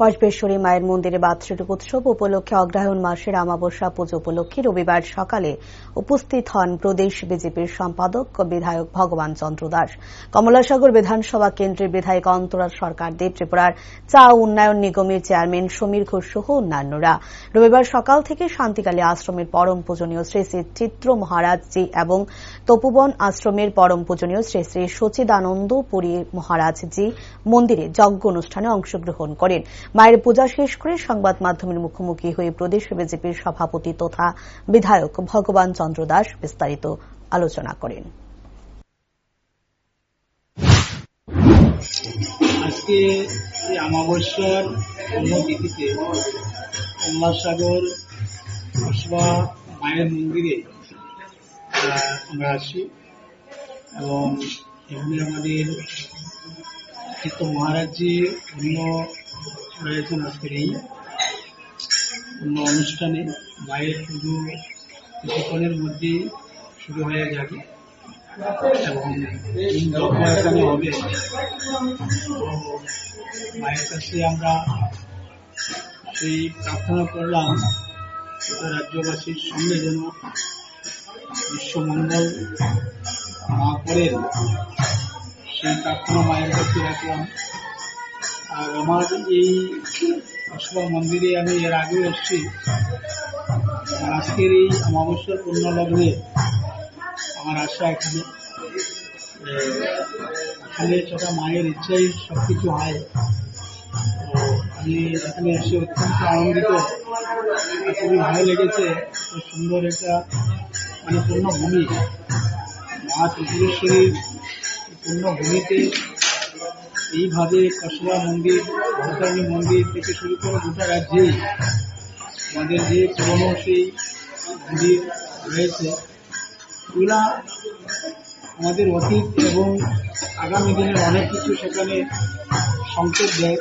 কসবেশ্বরী মায়ের মন্দিরে বাৎসরিক উৎসব উপলক্ষে অগ্রহায়ণ মাসের আমাবস্যা পুজো উপলক্ষে রবিবার সকালে উপস্থিত হন প্রদেশ বিজেপির সম্পাদক বিধায়ক ভগবান চন্দ্র দাস। কমলাসাগর বিধানসভা কেন্দ্রের বিধায়ক অন্তরা সরকার দেব, ত্রিপুরার চা উন্নয়ন নিগমের চেয়ারম্যান সমীর ঘোষ সহ অন্যান্যরা। রবিবার সকাল থেকে শান্তিকালী আশ্রমের পরম পূজনীয় শ্রী শ্রী চিত্র মহারাজজি এবং তপোবন আশ্রমের পরম পূজনীয় শ্রী শ্রী সচিদানন্দ পুরী মহারাজজি মন্দিরে যজ্ঞ অনুষ্ঠানে অংশগ্রহণ করেন। মায়ের পূজা শেষ করে সংবাদ মাধ্যমের মুখোমুখি হয়ে প্রদেশ বিজেপির সভাপতি তথা বিধায়ক ভগবান চন্দ্র দাস বিস্তারিত আলোচনা করেন। আজকে এই অমাবস্যার অন্যতিথিতে কমলাসাগর কসবা মায়ের মন্দিরে আমরা আসি এবং এখানে আমাদের চিত্ত মহারাজজি অন্য রয়েছেন আজকের এই অন্য অনুষ্ঠানে। মায়ের পুজো কিছুক্ষণের মধ্যেই শুরু হয়ে যাবে। এবং হবে। মায়ের কাছে আমরা সেই প্রার্থনা করলাম রাজ্যবাসীর সঙ্গে যেন বিশ্বমঙ্গল মা করেন। সেই প্রার্থনা মায়ের কাছে রাখলাম আর আমার এই অসবা মন্দিরে আমি এর আগেও এসেছি। আজকের এই অমাবস্যার পূর্ণ লগ্নে আমার আশা এখানে। এখানে সেটা মায়ের ইচ্ছাই সব কিছু হয় আমি এখানে এসে অত্যন্ত আনন্দিত। খুবই ভালো লেগেছে এত সুন্দর একটা মানে পূর্ণভূমি। মা ত্রিপুরেশ্বরীর পূর্ণভূমিতে এইভাবে কসবা মন্দির ভূতানী মন্দির থেকে শুরু করে গোটা রাজ্যেই আমাদের যে পুরনো সেই মন্দির রয়েছে, এগুলা আমাদের অতীত এবং আগামী দিনের অনেক কিছু সেখানে সংকেত দেয়।